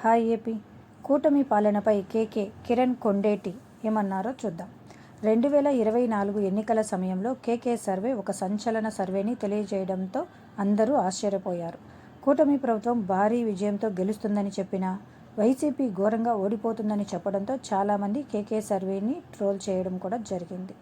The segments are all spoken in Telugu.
Hi AP. కూటమి పాలనపై కేకే కిరణ్ కొండేటి ఏమన్నారో చూద్దాం. రెండు వేల ఇరవై నాలుగు ఎన్నికల సమయంలో కేకే సర్వే ఒక సంచలన సర్వేని తెలియజేయడంతో అందరూ ఆశ్చర్యపోయారు. కూటమి ప్రభుత్వం భారీ విజయంతో గెలుస్తుందని చెప్పినా వైసీపీ ఘోరంగా ఓడిపోతుందని చెప్పడంతో చాలామంది కేకే సర్వేని ట్రోల్ చేయడం కూడా జరిగింది.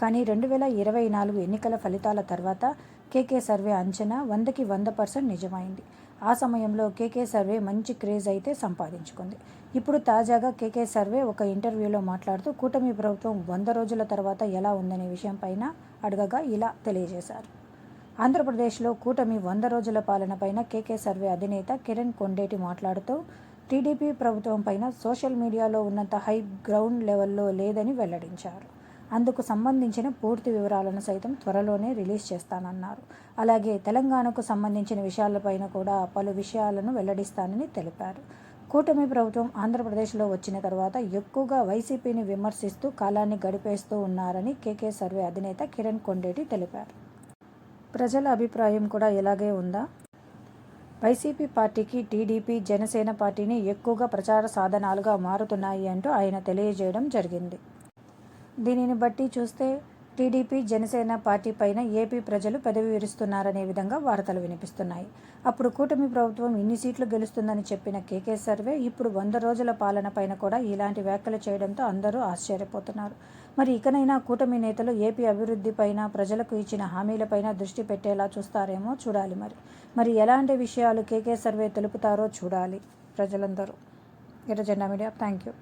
కానీ రెండు వేల ఇరవై నాలుగు ఎన్నికల ఫలితాల తర్వాత కేకే సర్వే అంచనా వందకి వంద పర్సెంట్ నిజమైంది. ఆ సమయంలో కేకే సర్వే మంచి క్రేజ్ అయితే సంపాదించుకుంది. ఇప్పుడు తాజాగా కేకే సర్వే ఒక ఇంటర్వ్యూలో మాట్లాడుతూ కూటమి ప్రభుత్వం వంద రోజుల తర్వాత ఎలా ఉందనే విషయంపైన అడగగా ఇలా తెలియజేశారు. ఆంధ్రప్రదేశ్లో కూటమి వంద రోజుల పాలనపైన కేకే సర్వే అధినేత కిరణ్ కొండేటి మాట్లాడుతూ టీడీపీ ప్రభుత్వం పైన సోషల్ మీడియాలో ఉన్నంత హై గ్రౌండ్ లెవెల్లో లేదని వెల్లడించారు. అందుకు సంబంధించిన పూర్తి వివరాలను సైతం త్వరలోనే రిలీజ్ చేస్తానన్నారు. అలాగే తెలంగాణకు సంబంధించిన విషయాలపైన కూడా పలు విషయాలను వెల్లడిస్తానని తెలిపారు. కూటమి ప్రభుత్వం ఆంధ్రప్రదేశ్లో వచ్చిన తర్వాత ఎక్కువగా వైసీపీని విమర్శిస్తూ కాలాన్ని గడిపేస్తూ ఉన్నారని కేకే సర్వే అధినేత కిరణ్ కొండేటి తెలిపారు. ప్రజల అభిప్రాయం కూడా ఇలాగే ఉందా? వైసీపీ పార్టీకి టీడీపీ జనసేన పార్టీని ఎక్కువగా ప్రచార సాధనాలుగా మారుతున్నాయి అంటూ ఆయన తెలియజేయడం జరిగింది. దీనిని బట్టి చూస్తే టీడీపీ జనసేన పార్టీ పైన ఏపీ ప్రజలు పెదవి విరుస్తున్నారనే విధంగా వార్తలు వినిపిస్తున్నాయి. అప్పుడు కూటమి ప్రభుత్వం ఇన్ని సీట్లు గెలుస్తుందని చెప్పిన కేకే సర్వే ఇప్పుడు వంద రోజుల పాలన పైన కూడా ఇలాంటి వ్యాఖ్యలు చేయడంతో అందరూ ఆశ్చర్యపోతున్నారు. మరి ఇకనైనా కూటమి నేతలు ఏపీ అభివృద్ధి పైన ప్రజలకు ఇచ్చిన హామీలపైన దృష్టి పెట్టేలా చూస్తారేమో చూడాలి మరి. మరి ఎలాంటి విషయాలు కేకే సర్వే తెలుపుతారో చూడాలి ప్రజలందరూ. ఎర్రజెండా మీడియా థ్యాంక్ యూ